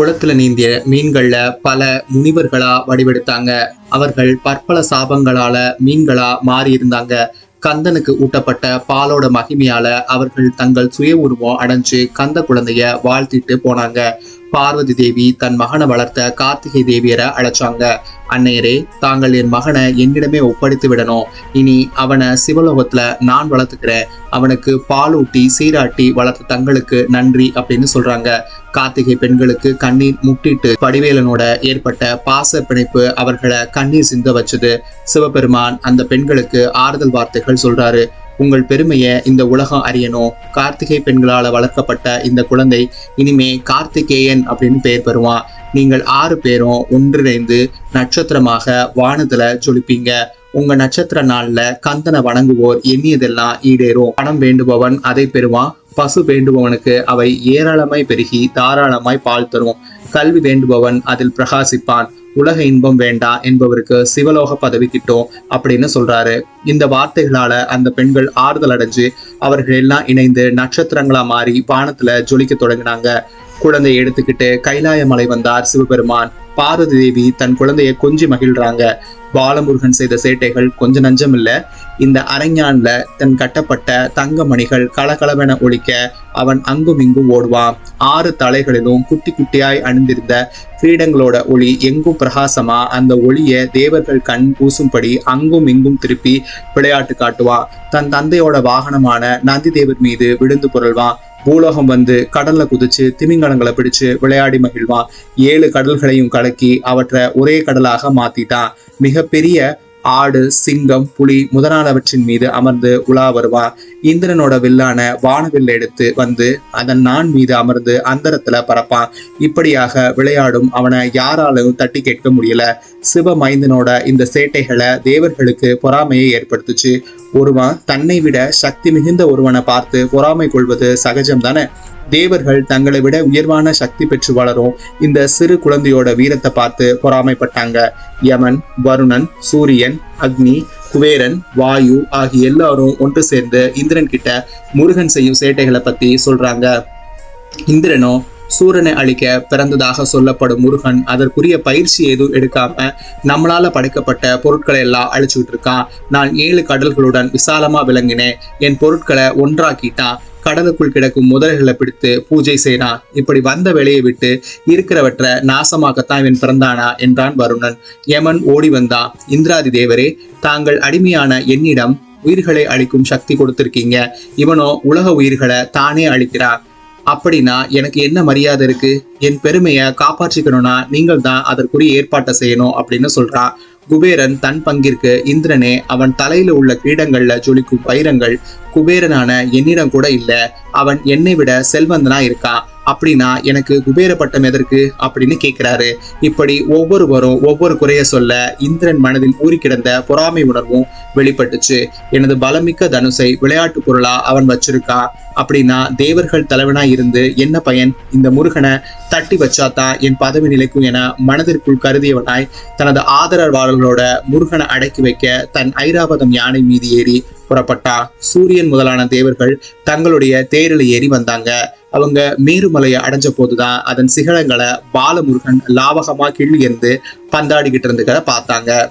குளத்துல நீந்திய மீன்கள்ல பல முனிவர்களா வடிவெடுத்தாங்க. அவர்கள் பற்பல சாபங்களால மீன்களா மாறி இருந்தாங்க கந்தனுக்கு ஊட்டப்பட்ட பாலோட மகிமையால அவர்கள் தங்கள் சுய உருவம் அடைஞ்சு கந்த குழந்தைய வாழ்த்திட்டு போனாங்க. பார்வதி தேவி தன் மகனை வளர்த்த கார்த்திகை தேவியரை அழைச்சாங்க. அன்னையரே தாங்கள் என் மகனை என்னிடமே ஒப்படைத்து விடணும். இனி அவனை சிவலோகத்துல நான் வளர்த்துக்கிறேன். அவனுக்கு பாலூட்டி சீராட்டி வளர்த்த தங்களுக்கு நன்றி அப்படின்னு சொல்றாங்க. கார்த்திகை பெண்களுக்கு கண்ணீர் முட்டிட்டு படிவேலனோட ஏற்பட்ட பாச பிணைப்பு அவர்களை கண்ணீர் சிந்த வச்சது. சிவபெருமான் அந்த பெண்களுக்கு ஆறுதல் வார்த்தைகள் சொல்றாரு. உங்கள் பெருமையை இந்த உலகம் அறியணும். கார்த்திகை பெண்களால வளர்க்கப்பட்ட இந்த குழந்தை இனிமே கார்த்திகேயன் அப்படின்னு பெயர் பெறுவான். நீங்கள் ஆறு பேரும் ஒன்றிணைந்து நட்சத்திரமாக வானத்துல ஜொலிப்பீங்க. உங்க நட்சத்திர நாள்ல கந்தனை வணங்குவோர் எண்ணியதெல்லாம் ஈடேறும். பணம் வேண்டுபவன் அதை பெறுவான். பசு வேண்டுபவனுக்கு அவை ஏராளமாய் பெருகி தாராளமாய் பால் தரும் கல்வி வேண்டுபவன் அதில் பிரகாசிப்பான். உலக இன்பம் வேண்டாம் என்பவருக்கு சிவலோக பதவி கிட்டும் அப்படின்னு சொல்றாரு. இந்த வார்த்தைகளால அந்த பெண்கள் ஆறுதல் அடைஞ்சு அவர்கள் எல்லாம் இணைந்து நட்சத்திரங்களா மாறி வானத்துல ஜொலிக்க தொடங்கினாங்க. குழந்தையை எடுத்துக்கிட்டு கைலாய மலை வந்தார் சிவபெருமான். பார்வதி தேவி தன் குழந்தையை கொஞ்சி மகிழ்றாங்க. பாலமுருகன் செய்த சேட்டைகள் கொஞ்சம் நஞ்சம் இல்லை இந்த அரஞ்ஞான்ல தன் கட்டப்பட்ட தங்க மணிகள் கலகலவென ஒழிக்க அவன் அங்கும் இங்கும் ஓடுவான். ஆறு தலைகளிலும் குட்டி குட்டியாய் அணிந்திருந்த கிரீடங்களோட ஒளி எங்கும் பிரகாசமா அந்த ஒளிய தேவர்கள் கண் பூசும்படி அங்கும் இங்கும் திருப்பி விளையாட்டு காட்டுவான் தன் தந்தையோட வாகனமான நந்தி தேவர் மீது விழுந்து புரள்வான். பூலோகம் வந்து கடல்ல குதிச்சு திமிங்கலங்களை பிடிச்சு விளையாடி மகிழ்வான். ஏழு கடல்களையும் கலக்கி அவற்றை ஒரே கடலாக மாத்திட்டான். மிகப்பெரிய ஆடு சிங்கம் புலி முதலானவற்றின் மீது அமர்ந்து உலா வருவான் இந்திரனோட வில்லான வானவில் எடுத்து வந்து அதன் நான் மீது அமர்ந்து அந்தரத்துல பறப்பான் இப்படியாக விளையாடும் அவனை யாராலும் தட்டி கேட்க முடியல. சிவமைந்தனோட இந்த சேட்டைகளை தேவர்களுக்கு பொறாமையை ஏற்படுத்துச்சு. ஒருவன் தன்னை விட சக்தி மிகுந்த ஒருவனை பார்த்து பொறாமை கொள்வது சகஜம் தானே தேவர்கள் தங்களை விட உயர்வான சக்தி பெற்று வளரும் இந்த சிறு குழந்தையோட வீரத்தை பார்த்து பொறாமைப்பட்டாங்க. யமன் வருணன் சூரியன் அக்னி குபேரன் வாயு ஆகிய எல்லாரும் ஒன்று சேர்ந்து இந்திரன் கிட்ட முருகன் செய்யும் சேட்டைகளை பத்தி சொல்றாங்க. இந்திரனோ சூரனை அழிக்க பிறந்ததாக சொல்லப்படும் முருகன் அதற்குரிய பயிற்சி எதுவும் எடுக்காம நம்மளால படைக்கப்பட்ட பொருட்களை எல்லாம் அழிச்சுக்கிட்டு இருக்கான். நான் ஏழு கடல்களுடன் விசாலமா விளங்கினேன். என் பொருட்களை ஒன்றாக்கிட்டான். கடலுக்குள் கிடக்கும் முதல்களை பிடித்து பூஜை செய்தான் இப்படி வந்த வேலையை விட்டு இருக்கிறவற்றை நாசமாக்கத்தான் இவன் பிறந்தானா என்றான் வருணன். யமன் ஓடி வந்தான். இந்திராதி தேவரே தாங்கள் அடிமையான என்னிடம் உயிர்களை அழிக்கும் சக்தி கொடுத்திருக்கீங்க. இவனோ உலக உயிர்களை தானே அழிக்கிறான் அப்படின்னா எனக்கு என்ன மரியாதை இருக்கு? என் பெருமையை காப்பாற்றிக்கணும்னா நீங்கள் தான் அதற்குரிய ஏற்பாட்டை செய்யணும் அப்படின்னு சொல்றான் குபேரன் தன் பங்கிற்கு இந்திரனே அவன் தலையில உள்ள கிரீடங்கள்ல ஜொலிக்கும் வைரங்கள் குபேரனான என்னிடம் கூட இல்ல. அவன் என்னை விட செல்வந்தனா இருக்கான் அப்படின்னா எனக்கு குபேர பட்டம் எதற்கு அப்படின்னு கேட்கிறாரு இப்படி ஒவ்வொருவரும் ஒவ்வொரு குறைய சொல்ல இந்திரன் மனதில் ஊறி கிடந்த பொறாமை உணர்வும் வெளிப்பட்டுச்சு. எனது பலமிக்க தனுசை விளையாட்டு பொருளா அவன் வச்சிருக்கா? அப்படின்னா தேவர்கள் தலைவனா இருந்து என்ன பயன்? இந்த முருகனை தட்டி வச்சாதான் என் பதவி நிலைக்கும் என மனதிற்குள் கருதியவனாய் தனது ஆதரவாளர்களோட முருகனை அடக்கி வைக்க தன் ஐராவதம் யானை மீது ஏறி புறப்பட்டா. சூரியன் முதலான தேவர்கள் தங்களுடைய தேரில் ஏறி வந்தாங்க. அவங்க மேருமலையை அடைஞ்ச போதுதான் அதன் சிகரங்களை பாலமுருகன் லாவகமா கிள்ளி இருந்து பந்தாடிக்கிட்டு இருந்துக்கிற பார்த்தாங்க.